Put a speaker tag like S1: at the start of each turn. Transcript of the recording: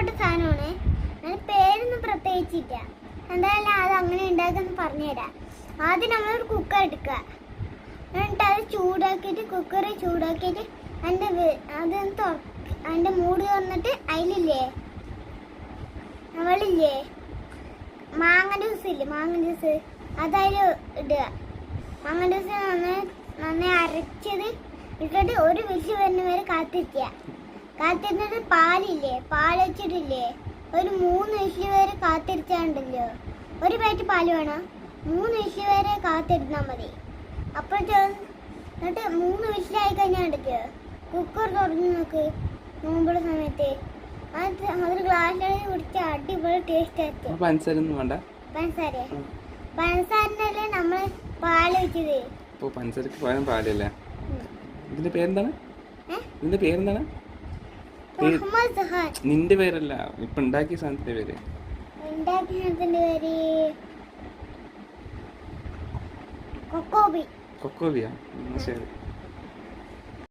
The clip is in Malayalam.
S1: സംഭവമാണ് അതിന് പേരൊന്നും പ്രത്യേകിച്ചില്ല. എന്തായാലും അത് അങ്ങനെ ഉണ്ടാക്കുന്ന പറഞ്ഞുതരാം. ആദ്യം നമ്മളൊരു കുക്കർ എടുക്കുക. എന്നിട്ട് അത് ചൂടാക്കിയിട്ട് കുക്കർ ചൂടാക്കിയിട്ട് അതിന്റെ അത് അതിന്റെ മൂട് തുറന്നിട്ട് അതിലില്ലേ? നമ്മളില്ലേ? മാങ്ങ ജ്യൂസ് ഇല്ലേ? മാങ്ങ ജ്യൂസ്. അതതിൽ ഇടുക. മാങ്ങ ജ്യൂസ് നന്നായി നന്നായി അരച്ചത് ഇട്ടിട്ട് ഒരു വിഷു വരുന്ന വരെ കാത്തിരിക്കുക. കാത്തിരുന്നിട്ട് പാലില്ലേ? പാലച്ചിട്ടില്ലേ ഒരു മൂന്ന് വിഷു വരെ കാത്തിരിച്ചാണ്ടല്ലോ. ഒരു പാറ്റ് പാൽ വേണം. മൂന്ന് വിഷു വരെ കാത്തിരുന്നാൽ മതി. അപ്പോഴത്തെ എന്നിട്ട് മൂന്ന് വയസ്സിലായി കഴിഞ്ഞാൽ ഉണ്ടല്ലോ കുക്കർ തുറന്ന് നോക്ക്. നോമ്പുള്ള സമയത്ത്. അത് അതൊരു ഗ്ലാസ്സിൽ കുടിച്ച അടിപൊളി ടേസ്റ്റ് ആയിരിക്കും.
S2: അപ്പൊ പഞ്ചസാര വേണ്ട.
S1: പഞ്ചസാര പഞ്ചസാരനല്ലേ നമ്മൾ പാൽ വെച്ചത്.
S2: അപ്പൊ പഞ്ചസാരക്ക് പകരം പാലല്ലേ. ഇതിന്റെ പേരെന്താണ്? ഇതിന്റെ പേരെന്താണ്? നിന്റെ പേരല്ല ഇപ്പൊ ഉണ്ടാക്കിയ സാധനത്തിന്റെ പേര്. കൊക്കോബിയാ? ശരി.